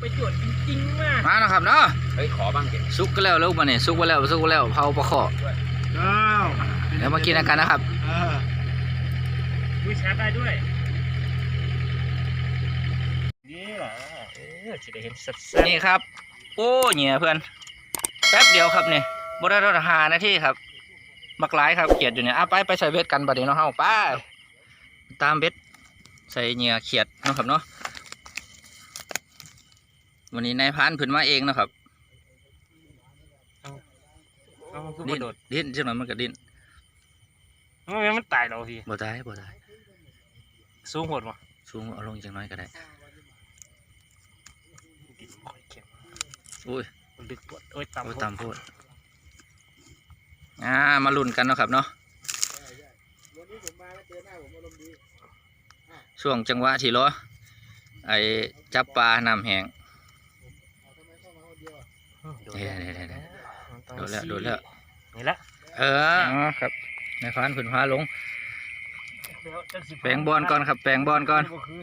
ไปตรวจจริงๆว่ะมานะครับเนาะเฮ้ยขอบ้างเด็กซุกก็แล้วลูกมาเนี่ยซุกก็แล้วซุกก็แล้วเผาปลาขออ้าวเดี๋ยวมากินกันนะครับเออวิชาร์จได้ด้วยนี่เหรอเออจะได้เห็นสัดส่วนนี่ครับ โอ้เหนี่ยเพื่อนแป๊บเดียวครับเนี่ยบได้รอดหานาทีครับ มักหลายครับเขียดอยู่เนี่ยอะไปไปใส่เบ็ดกันบัดนี้เนาะเฮาไปตามเบ็ดใส่เหนี่ยเขียดเนาะครับเนาะ วันนี้นายพรานเพิ่นมาเองเนาะครับเอามันคือดิ้บ่นโดดดิ้นจังหน่อยมันก็ดิ้นมันไม่งั้นมันตายเราทีบ่ได้บ่ได้สูงโหดวะสูงเอาลงจังน้อยก็ได้ดินค่อยเข็มอุ้ยมันดึกปวดโอ้ยต่ำโอ้ยโหดตามโพดอ่ามาลุ้นกันเนาะครับเนาะช่วงจังหวะที่รอไอ้จับปลาน้ำแห้ง โดนเด้แล้วเด้เด้เด้มันต้องโดนแล้วสี่โดนแล้ว นี่ละเอออ๋อครับนายพรานผืนฟ้าลง เดี๋ยวจักสิแปลงบอลก่อนครับ แปลงบอลก่อนบ่คือ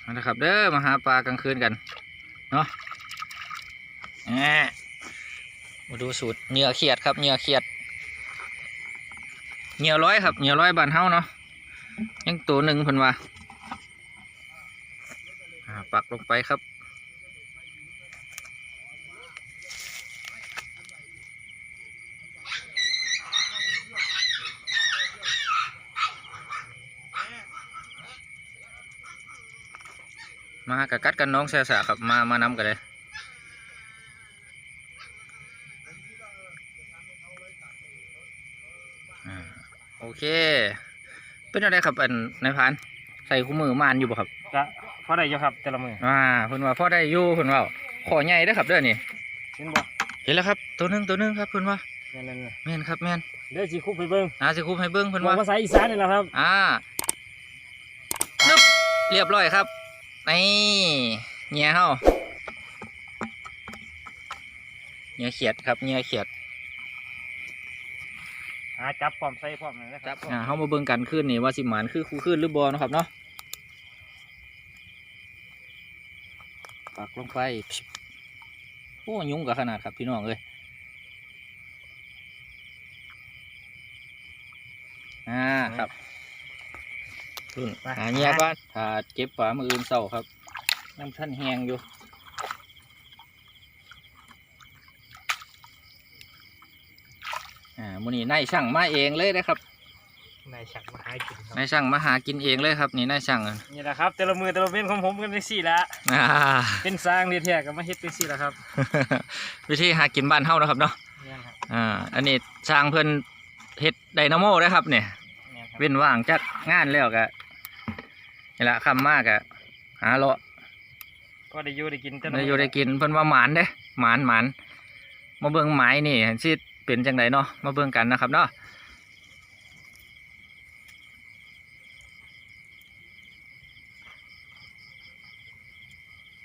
เอาละครับ เด้อมาหาปลากลางคืนกัน เนาะแหมมาดูสูตรเหงื่อเขียดครับเหงื่อเขียด เหงื่อร้อยครับเหงื่อร้อยบานเฮาเนาะยังตัวหนึ่งพิ่นว่าปักลงไปครับมากะกัดกันน้องแซ่สาครับ มา มานำกันเลยอ่าโอ เค เป็นอะไรครับอันนายพราน ใส่คู่มือมานอยู่บ่ครับก็พอได้อยู่ครับ แต่ละมืออ่าเพิ่นว่าพ่อได้อยู่เพิ่นว่าขอใหญ่เด้อครับเด้อนี่เห็นบ่เห็นแล้วครับตัวหนึงตัวหนึงครับเพิ่นว่านั่นๆแม่นครับแม่นๆเดี๋ยวสิคุบไปเบิ่งอาสิคุบให้เบิ่งเพิ่นบอกว่าภาษาอีสานนี่แหละครับ อ่านึบเรียบร้อยครับนี่เงียเฮาเงียเขียดครับเงียเขียด หาจับพร้อมใส่พร้อมนั่นนะครับอ่าเฮามาเบิ่งกันขึ้นนี่ว่าสิหมานคือคู่ขึ้นหรือบ่เนาะครับเนาะปักลงไปโอ้ยุ่งกับขนาดครับพี่น้องเอ้ยอ่าครับขึ้นหาเงียก่อนถ้าเก็บฝามืออื่นเศร้าครับน้ำท่านแห้งอยู่อ่า มื้อนี้นายช่างมาเองเลยนะครับนายฉักมาหากินครับนายช่างมาหากินเองเลยครับ นี่นายช่างอะนี่แหละครับแต่ละมือแต่ละเว้นของผมกันเป็นสี่ละอ่า เป็นสร้างเดียแท้ก็มาเฮ็ดเป็นสี่ละครับวิธีหากินบ้านเฮานะครับเนาะเนี่ยครับอ่าอันนี้สร้างเพิ่นเฮ็ดไดนาโมนะครับเนี่ยเนี่ยครับเว้นว่างจากงานแล้วก็นี่ละคำมากอะหาเลาะ ก็ได้อยู่ได้กินแต่ละได้มื้อยู่ได้กินเพิ่นว่าหมานเด้หมานหมานมาเบิ่งไม้นี่สิ เป็นจังไดเนาะมาเบิ่งกันนะครับเนาะ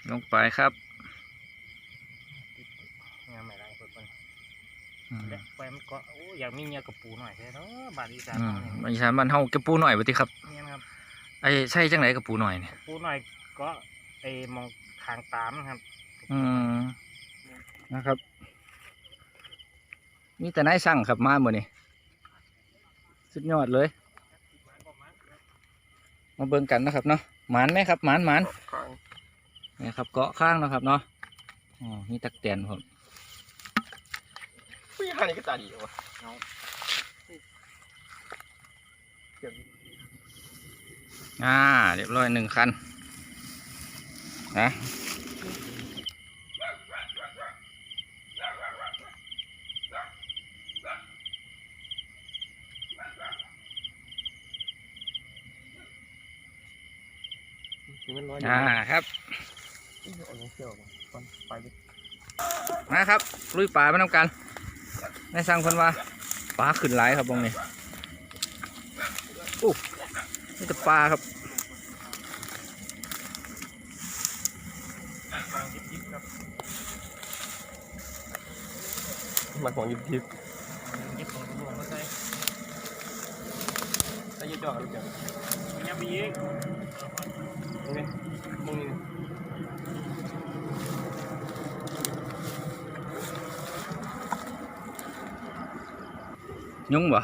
ลงไปครับงานใหม่ไรคนคนอืมและไปมันก็โอ้อยากมีเงียกับปูหน่อยแท้เนาะบ้านอีสานอืมเราเนี่ยอีสานบ้านเฮาเก็บปูหน่อยบ่ติครับเนี่ยนะครับไอ้ใช่จังไดกับปูหน่อยเนี่ยปูหน่อยก็ไอ้มองทางตามนะครับ อืมนะครับ มีแต่นายสั่งครับมาหมดนี่สุดยอดเลย มาเบิ่งกันนะครับเนาะหมานไหมครับหมานหมานนี่ครับเกาะข้างนะครับเนาะอ๋อมีตักเตียนผมผู้ยังนี่ก็ตาดีวะอ่า เรียบร้อยหนึ่งคันนะ น้อยอ่าครับนะครับลุยป่าไม่น้ำกันในสั่งคนว่าปลาขึ้นหลายครับตรงนี้อู้นี่จะปลาครับมันของยิบยิบยิบของตัวก็ใช่แต่ยิบจอดหรือเปล่ายับไปยิบ รงนี้ตรงนี้ยุ่งบ่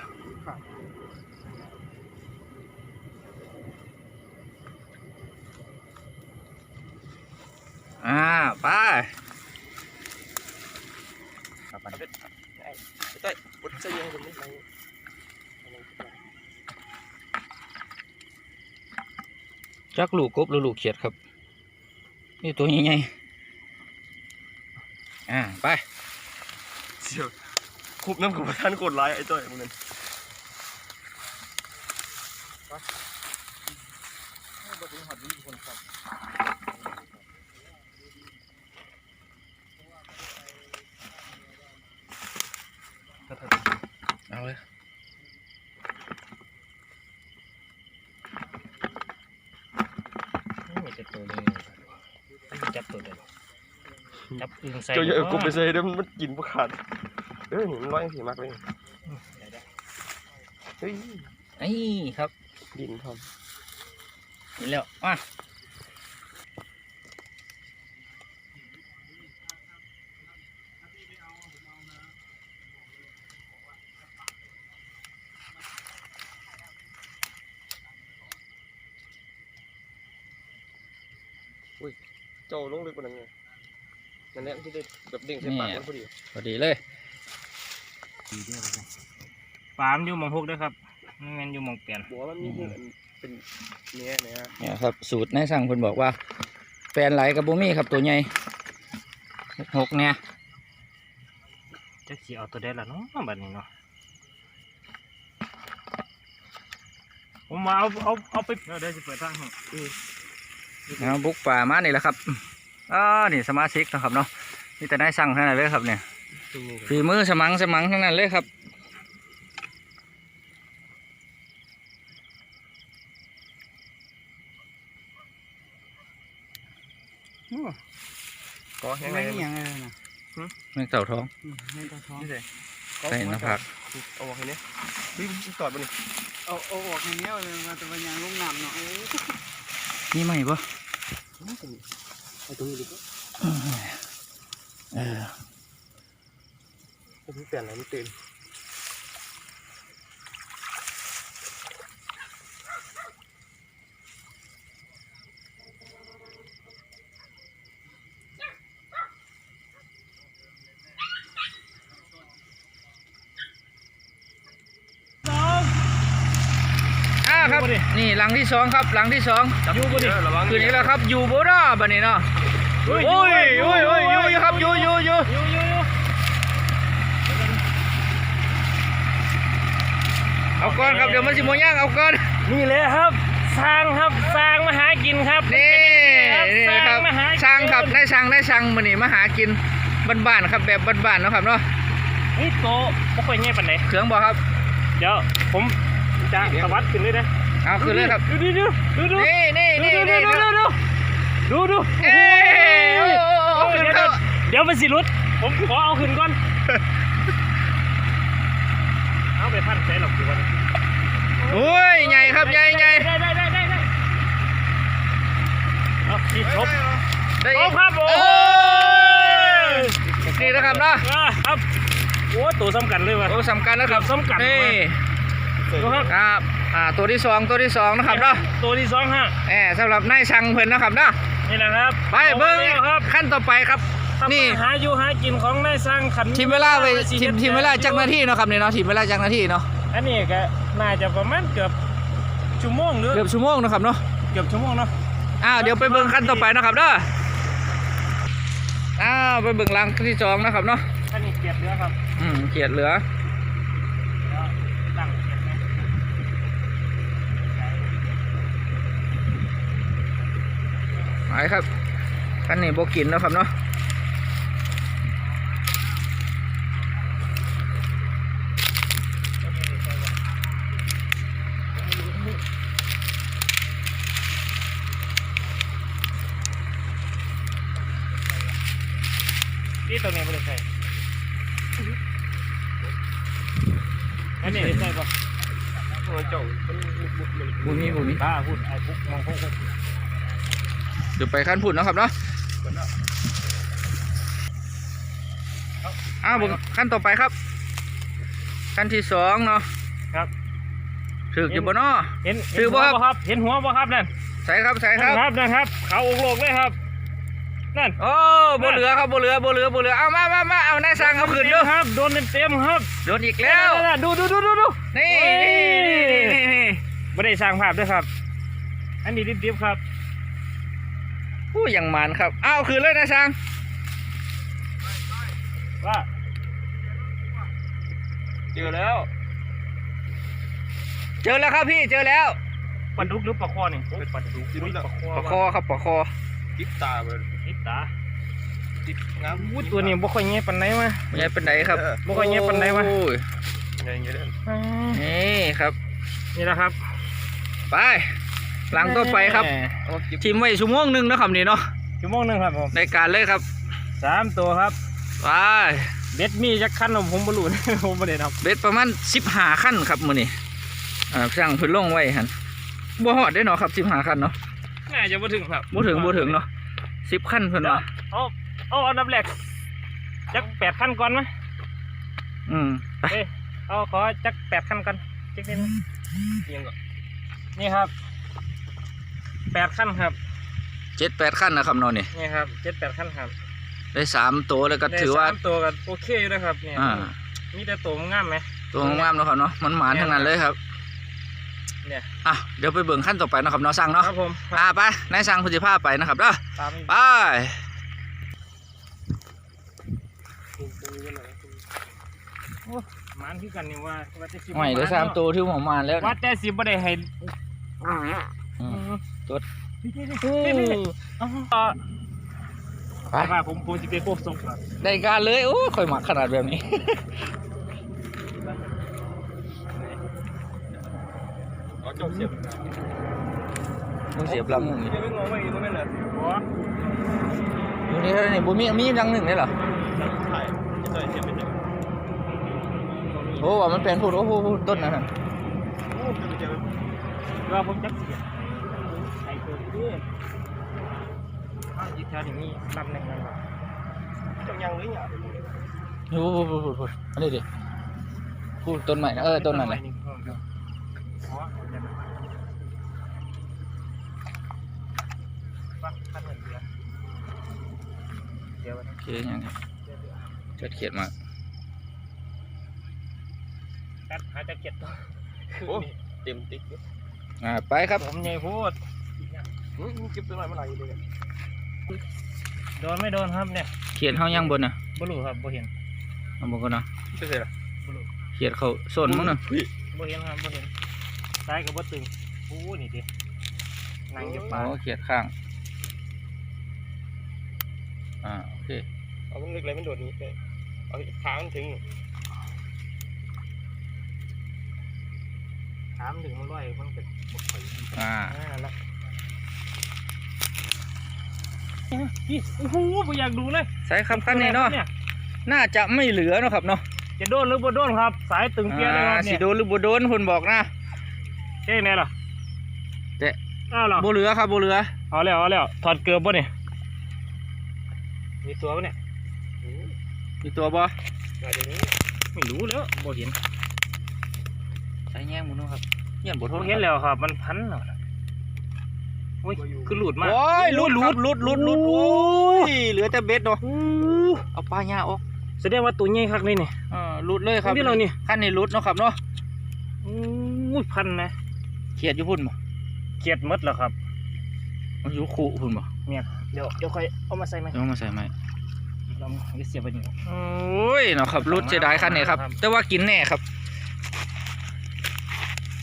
อ่าไปครับไปไอ้เต้ยปุดเสียงตรงนี้ไป จักลูกกบหรือลูกเขียดครับ นี่ตัวใหญ่ๆอ่าไปเสียวคุบน้ำกับท่านกดไลค์ไอ้เต้ยมึงนั่นถ้าถ้า เอาเลย นี่จะตัวนี้จับตัวเดียว จับอึ่งใส่เจ้าอย่าเอากบไปใส่เดี๋ยวมันกินพวกขาดเอ้ยนี่มันร้อยสีมากเลยเฮ้ยไอ้ครับดินทอมนี่แล้วมาเจ้าลงลึกกว่านั้นไงนั่นแหละ ที่ได้แบบเด้งใส่ปากมันพอดีพอดีเลยปามอยู่หมองหกด้วยครับไม่งั้นอยู่หมองเปลี่ยนบอกว่ามันมีเห็นเป็นเนี้ยนะฮะเนี่ยครับ สูตรในสั่งเพิ่นบอกว่าแฟนไหลกับบูมี่ครับตัวใหญ่หกเนี่ยจะขี่เอาตัวได้ละเนาะแบบนี้เนาะผมมาเอาเอาเอาไปเดี๋ยวจะเปิดทางให้เอาบุกป่ามานี่แหละครับอ่านี่สมาชิกนะครับเนาะ นี่แต่ได้สั่งเท่านั้นเลยครับเนี่ยตรงนี้ฝีมือสมังสมังทั้งนั้นเลยครับก็ยังไงไม่มีอย่างไรนะแมงเต่าท้องอืมไม่ต้องท้องนี่เลยใส่หน้าผากเอาออกให้เนี่ยวิ่งตอดมันนี่เอาเอาออกอย่างเนี้ยเลยมาแต่ว่ายังลงน้ำเนาะโอ้นี่ไหมบ่ไอ้ตรงนี้ดิ เออผมเปลี่ยนอะไรไม่เต็มอ่าครับนี่หลังที่สองครับหลังที่สองอยู่บนดิระวังคืนนี้แล้วครับอยู่บ่ได้บัดนี้เนาะ โอ้ยโอ้ยโอ้ยโอ้ยอยู่อยู่ครับอยู่อยู่อยู่อยู่อยู่อยู่เอาก่อนครับเดี๋ยวมันสิโมย่างเอาก่อนนี่เลยครับสร้างครับสร้างมาหากินครับนี่นี่ครับมาหากินช่างครับได้ช่างได้ช่างมื้อนี้มาหากินบ้านๆครับแบบบ้านๆเนาะครับเนาะนี่โตบ่ค่อยแง่ปานใดเครื่องบ่ครับ เดี๋ยวผมจะสวัสดขึ้นเลยนะเอาขึ้นเลยครับ ดูดูดูดูดูนี่นี่ดูนี่ดูนี่ดูดูดูดู เอ้ยโอ้โหเอาขึ้นเดี๋ยวเข้า เดี๋ยวมันสิรุด ผมขอเอาขึ้นก่อน เอาไปพันใส่หรอกดีกว่าโอ้ยใหญ่ครับใหญ่ใหญ่ได้ได้ได้ได้ได้เอาที่ชบได้อีกครับโอ้โอ้ยนี่นะครับเนาะครับโอ้ตัวสำคัญเลยว่ะโอ้สำคัญนะครับสำคัญนี่ครับครับอ่าตัวที่สองตัวที่สองนะครับเนาะตัวที่สองฮะแหมสำหรับนายช่างเพิ่นนะครับเนาะ นี่นะครับไปเบิ้งอาไว้แล้วครับขั้นต่อไปครับ นี่ทำมาหาอยู่หากินของนายสร้างขันทีมเวลาไปสิทีมฮ็ดทีมเวลาจักนาทีเนาะครับเนี่ยเนาะทีมเวลาจักนาทีเนาะอันนี้ก็น่าจะประมาณเกือบชั่วโมงหรือเกือบชั่วโมงเนาะครับเนาะเกือบชั่วโมงเนาะอ้าวเดี๋ยวไปเบิ่งขั้นต่อไปนะครับเด้ออ้าวไปเบิ่งรังที่สองนะครับเนาะอันนี้เกียดเรือครับอืมเขียดเหลือ แล้วตั้งเกียดไหม ไปครับขั้นนี้โบกินแล้วครับเนาะนี่ตัวนี้ไม่ได้ใส่อันนี้ได้ใส่ปะมันเจ้ามันบุกมันบุญมีบุญมีถ้าพูดไอ้ปุ๊กมองพวก เดี๋ยวไปขั้นพุ่นเนาะครับเนาะอ้าวผมขั้นต่อไปครับ ขั้นที่สองเนาะครับถึกอยู่บ่เนาะเห็นถือบ่ครับครับ เห็นหัวบ่ครับนั่นใส่ครับใส่คนั่รับนครับนั่นครับ เขาอกโลกเลยครับนั่นโอ้บ่เหลือครับบ่เหลือบ่เหลือบ่เหลือเอามามามาเอานายสั่งเอาขึ้นเต็ดูมครับโดนเต็มๆครับโดนอีกแล้วนั่นๆๆดูดูดูดูดูนี่โอ้ยนี่นี่นี่นี่ไม่ได้สร้างภาพด้วยครับ อันนี้ดิบๆครับ ผู้ยังมันครับเอาคืนเลยนายสั่งว่าเจอแล้ว เจอแล้วครับพี่เจอแล้ว ปลาดุกหรือปลาคอนี่เป็นปลาดุกจิ้มอุ๊ยแล้วปลาคอปะคอครับปะคอติดตาเลยติดตาติดงามอู้ตัวนี้บ่ค่อยแง่ปานไหนมาไม่ใช่เป็นไหนครับบ่ค่อยแง่ปานใดวะโอ้ยไงเงี้ยเด้ออ่านี่ครับ นี่แหละครับ ไป หลังต่อไปครับแหม่เอาเก็บทีมไว้ชั่วโมงหนึงนะครับนี่เนาะชั่วโมงหนึงครับผมในการเลยครับสามตัวครับไปเบ็ดมีจักคันผมบ่รู้ผมบ่ได้นับเบ็ดประมาณสิบหาขั้นครับมือนี่อ่าสั่งเพื้นลงไว้หันบ่ฮอดได้เนาะครับสิบหาขั้นเนาะน่าจะบ่ถึงครับบ่ถึงบ่ถึงเนาะสิบขั้นเพิ่นว่าเอาเอาอันดับแรกจักแปดขั้นก่อนไหมอืมไปเอ้ยเอาขอจักแปดขั้นก่อนจักนิดนึงยังก็นี่ครับ แปดขั้นครับเจ็ดแปดขั้นนะครับเนาะนี่นี่ครับเจ็ดแปดขั้นครับ ได้สามตัวแล้วก็ได้ถือว่าสามตัวกันโอเคอยู่นะครับเนี่ยอ่ามีแต่ตัวงามไหมตัวงามๆเนาะครับเนาะมันหมานทั้งนั้นเลยครับเนี่ยอะเดี๋ยวไปเบิ่งขั้นต่อไปเนาะครับเนาะสั่งเนาะครับผมอ่าไปนายสั่งพุทธิภาพไปนะครับเด้อตามไปหมันคือกันนี่ว่าว่าจะสิบไม่ได้สามตัวที่ผมมาแล้วว่าแต่สิบ่ได้ให้ อืมตัวนี่นี่นี่อ๋อไปแต่ว่าผมผมสิไปโคบส่งครับได้การเลยโอ้ยค่อยหมักขนาดแบบนี้ เอาเจ้าเสียบมึงเสียบลำมึงนี่เดี๋ยวไม่งงไปอีกตรงนั้นน่ะบ่อยู่นี่เท่านี้บุมีมีดังหนึ่งได้เหรอถ่ายจะใส่เสียบเป็นยังโอ้ว่ามันเป็นพูดโอ้โหต้นนั้นน่ะ โอ้เจอเจอว่าผมจักเสียใส่ตัวนี้ด้วยอ้าวอีกแถวนี้มีลำหนึงนะครับเจ้ายังหรือยังโอ้โหพูดพูดพูดอันนี้ดิพูดต้นใหม่นะเออต้นนั้นเลยอ๋อเดี๋ยวนะฟังขั้นเหมือนเดิมเดี๋ยวนะโอเคยังครับจัดเขียดมากัดหาจะเก็บตัวโอ้เต็มติ๊กเลยอ่าไปครับผมใหญ่พูดหืม เก็บตัวหน่อยเมื่อไหร่เลยโดนไม่โดนครับเนี่ยเขียดเขายังบนน่ะบ่รู้ครับบ่เห็นเอาบอกกันนะใช่ไหมล่ะบ่รู้เขียดเขาส้นมั้งน่ะบ่เห็นครับบ่เห็นซ้ายกับบ่ตึงโอ้นี่ดินั่งอยู่ปลาอ๋อเขียดข้างอ่าโอเคเอามันเล็กอะไรมันโดดนี้เลยเอาขามันถึงถามถึงมันร้อยมันเป็นบ่ค่อยดีอ่าอ่าแล้ว นี่โอ้โหบ่อยากดูเลยใส่ครับขั้นนี้เนาะน่าจะไม่เหลือเนาะครับเนาะจะโดนหรือบ่โดนครับ สายตึงเปียเลยคอ่ารับสิเนี่ยโดนหรือบ่โดนคนบอกนะเจ๊ไหนล่ะเจ๊อ้าวเหรอบ่เหลือครับบ่เหลือเอาแล้วเอาแล้วถอดเกลือบ่เนี่ยมีตัวปะเนี่ยมีตัวบ่มาเดี๋ยวนี้ไม่รู้แล้วบ่เห็นใส่แง่งหมุนครับเงี้ยบ่ทบ่นเห็นแล้วครับ มันพันแล้วนะโอ้ยคือหลุดมาโอ้ยหลุดหลุดหลุดหลุดหลุดโอ้ยเหลือแต่เบ็ดเนาะอู้เอาปลาหญ้าออกแสดงว่าตัวใหญ่คักเลยนี่อ่าหลุดเลยครับนี่เรานี่ขั้นนี้หลุดเนาะครับเนาะอู้ยพันนะเขียดอยู่พุ่นบ่เกลียดหมดแล้วครับมันอยู่ขู่พุ่นบ่เนี่ยเดี๋ยวเดี๋ยวค่อยเอามาใส่ไหมเดี๋ยวเอามาใส่ไหมเราจะเสียบไปนี่โอ้ยเนาะครับหลุดเสียดายขั้นนี้ครับครับ แต่ว่ากินแน่ครับ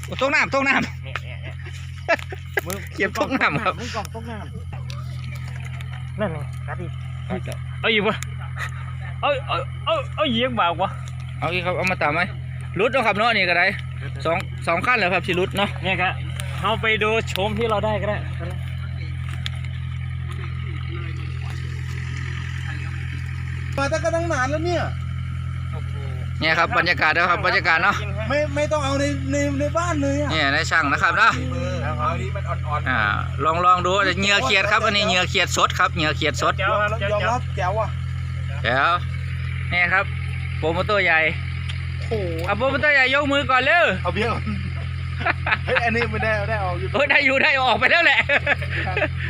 โอ้ตกน้ำตกน้เนี่ยเนี่ยเนี่ยมือเก็บตกน้ำครับมือกล่องตกน้ำนั่นไงกัดอีกำเอาอีกวะเอาเอาเอาเอาเหยียกบ่าววะเอาอีกครับเอามาตามไหมหลุดเนาะครับเนาะนี่ก็ได้สองสองขั้นแล้วครับสิหลุดเนาะเนี่ยครับเอาไปดูชมที่เราได้ก็ได้มาตั้งกันตั้งนานแล้วเนี่ยเนี่ยครับบรรยากาศนะครับบรรยากาศเนาะกิให้ ไม่ไม่ต้องเอาในในในบ้านเลยอะเนี่ยนายช่างนะครับเนาะแล้วเอานี้มันอ่อนอ่าลองลองดูเหงื่อเขียดครับ อันนี้เหงื่อเขียดสดครับเหงื่อเขียดสดเจ้ายอมครับเจ้ายอมเจ้ารับแจ๋วอะเดี๋ยวนี่ครับโปรโมเตอร์ใหญ่โอ้โหเอาโปรโมเตอร์ใหญ่ยกมือก่อนเร็วเอาเบี้ยก่อนเฮ้ยอันนี้ไม่ได้ได้เอาอยู่เออได้อยู่ได้ออกไปแล้วแหละ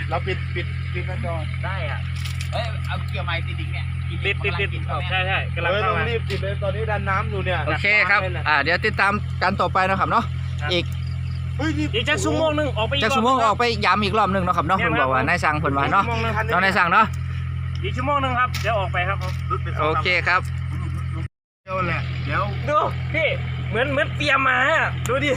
เราปิดปิดปิดหน้าจอได้อะเอ้ยเอาเกี่ยวไม้ติดอีกเนี่ย ติดติดติดใช่ใช่กำลังเฮ้ยเข้าต้องมา รีบติดเลยตอนนี้ดันน้ำอยู่เนี่ยโอเคครับ อ่า เดี๋ยวติดตามกันต่อไปนะครับเนาะ ครับ อีกเฮ้ยนี่ อีกจักชั่วโมงหนึงออกไปอีจากสมมติออกไปย้ำอีกรอบหนึงเนาะครับเนาะแม่เพิ่นนบอกว่าครับนายสั่งเพิ่นว่าเนาะชั่วโมงหนึ่งทันเนาะนายสั่งเนาะ อีกชั่วโมงหนึงครับเดี๋ยวออกไปครับผมโอเคครับ เดียวแหละเดี๋ยวดูพี่เหมือนเหมือนเตรียมมาอะดูดิ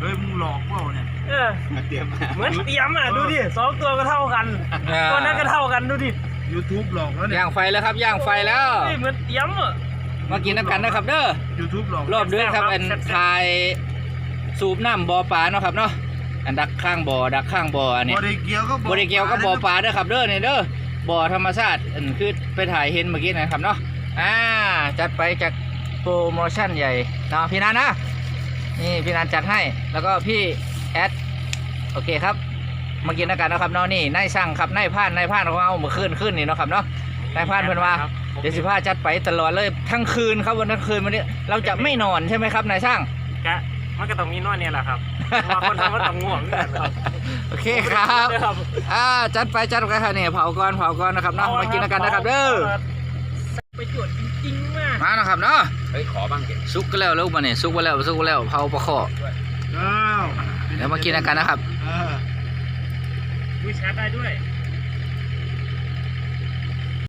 เฮ้ยมึงหลอกเปล่าเนี่ยเออเตรียมมาเหมือนเตรียมอะดูดิสองตัวก็เท่ากันอ่าตัวนั้นก็เท่ากันดูดิ ยูทูบหลอกแล้วเนี่ยย่างไฟแล้วครับย่างไฟแล้วนี่เหมือนเตรียมอะมากินน้ำกันนะครับเด้อยูทูบหลอกรอบด้วยครับแซ่บๆอันแซ่บๆทายสูบน้ำบ่อปลาเนาะครับเนาะอันดักข้างบ่อดักข้างบ่ออันนี้บริเกียวก็บริเกียวก็บ่อปลาเด้อครับเด้อเนี่ยเด้อบ่อธรรมชาติอันคือไปถ่ายเห็นเมื่อกี้นะครับเนาะอ่าจัดไปจากโปรโมชั่นใหญ่เนาะพี่นันนะนี่พี่นันจัดให้แล้วก็พี่แอดโอเคครับ มากินด้วยกันนะครับเนาะนี่นายสั่งครับนายพานนายพานของเราเมื่อคืนขึ้นนี่เนาะครับเนาะนายพานเพิ่นว่าเดี๋ยวสิพาจัดไปตลอดเลยทั้งคืนครับวันทั้งคืนวันนี้เราจะไม่นอนใช่ไหมครับนายช่าง กะมันก็ต้องมีนอนเนี่ยแหละครับเพราะว่าคนทำก็ต้องง่วงกันครับโอเคครับครับอ่าจัดไปจัดไปครับเนี่ยเผาก่อนเผาก่อนนะครับเนาะมากินด้วยกันนะครับเด้อไปจวดจริงๆมากมานะครับเนาะเฮ้ยขอบ้างเด็กซุกก็แล้วลูกมาเนี่ยซุกก็แล้วซุกก็แล้วเผาปลาข้ออ้าวเดี๋ยวมากินด้วยกันนะครับ เออ วิชาร์จได้ด้วย